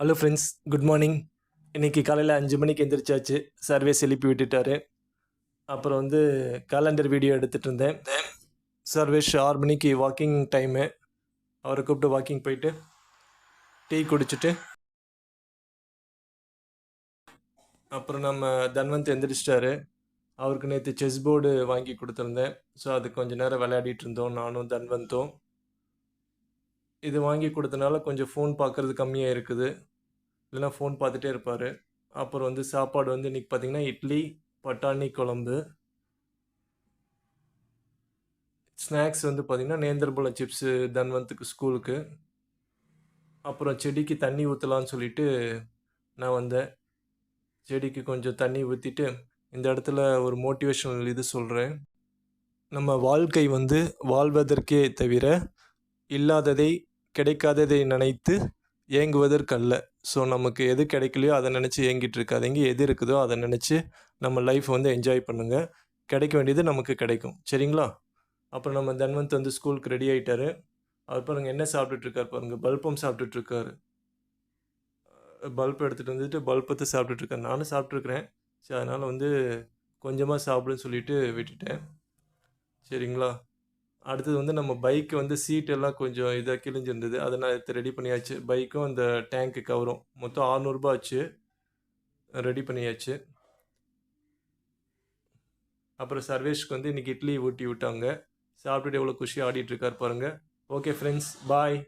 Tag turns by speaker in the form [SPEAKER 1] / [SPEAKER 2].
[SPEAKER 1] Hello friends good morning இன்னைக்கு காலையில் அஞ்சு மணிக்கு எந்திரிச்சாச்சு. சர்வேஸ் எழுப்பி விட்டுட்டாரு. அப்புறம் வந்து கேலண்டர் வீடியோ எடுத்துகிட்டு இருந்தேன். சர்வேஷ் ஆறு மணிக்கு வாக்கிங் டைமு அவரை கூப்பிட்டு வாக்கிங் போயிட்டு டீ குடிச்சிட்டு அப்புறம் நம்ம தன்வந்த் எந்திரிச்சிட்டாரு. அவருக்கு நேற்று செஸ் போர்டு வாங்கி கொடுத்துருந்தேன். ஸோ அது கொஞ்சம் நேரம் விளையாடிட்டு இருந்தோம். நானும் தன்வந்தும். இது வாங்கி கொடுத்தனால கொஞ்சம் ஃபோன் பார்க்குறது கம்மியாக இருக்குது. இல்லைன்னா ஃபோன் பார்த்துட்டே இருப்பார். அப்புறம் வந்து சாப்பாடு வந்து இன்றைக்கி பார்த்தீங்கன்னா இட்லி பட்டாணி குழம்பு. ஸ்நாக்ஸ் வந்து பார்த்திங்கன்னா நேந்திரபழம் சிப்ஸு தன்வந்துக்கு ஸ்கூலுக்கு அப்புறம் செடிக்கு தண்ணி ஊற்றலான்னு சொல்லிட்டு நான் வந்தேன். செடிக்கு கொஞ்சம் தண்ணி ஊற்றிட்டு இந்த இடத்துல ஒரு மோட்டிவேஷனல் இது சொல்கிறேன் நம்ம வாழ்க்கை வந்து வாழ்வதற்கே தவிர இல்லாததை கிடைக்காததை நினைத்து ஏங்குவதற்கல்ல. ஸோ நமக்கு எது கிடைக்கலையோ அதை நினச்சி ஏங்கிட்டு இருக்காதீங்க எது இருக்குதோ அதை நினச்சி நம்ம லைஃப் வந்து என்ஜாய் பண்ணுங்கள் கிடைக்க வேண்டியது நமக்கு கிடைக்கும். சரிங்களா? அப்புறம் நம்ம தன்வந்த் வந்து ஸ்கூலுக்கு ரெடி ஆகிட்டாரு அவர் பாருங்கள் என்ன சாப்பிட்டுட்டு பாருங்கள் பாருங்க. பல்பம் சாப்பிட்டுட்ருக்காரு பல்ப் எடுத்துகிட்டு வந்துட்டு பல்பத்தை சாப்பிட்டுட்ருக்காரு நானும் சாப்பிட்ருக்குறேன் சரி அதனால் வந்து கொஞ்சமாக சாப்பிடுன்னு சொல்லிட்டு விட்டுட்டேன். சரிங்களா? அடுத்தது வந்து நம்ம பைக்கு வந்து சீட் எல்லாம் கொஞ்சம் இதாக கிழிஞ்சிருந்தது. அதை நான் எடுத்து ரெடி பண்ணியாச்சு. பைக்கும் அந்த டேங்க்கு கவரும். மொத்தம் ஆறுநூறுபா ஆச்சு. ரெடி பண்ணியாச்சு. அப்புறம் சர்வேஷ்க்கு வந்து இன்றைக்கி இட்லி ஊட்டி விட்டாங்க. சாப்பிட்டுட்டு எவ்வளோ குஷியாக ஆடிட்டுருக்கார் பாருங்கள் ஓகே ஃப்ரெண்ட்ஸ் பாய்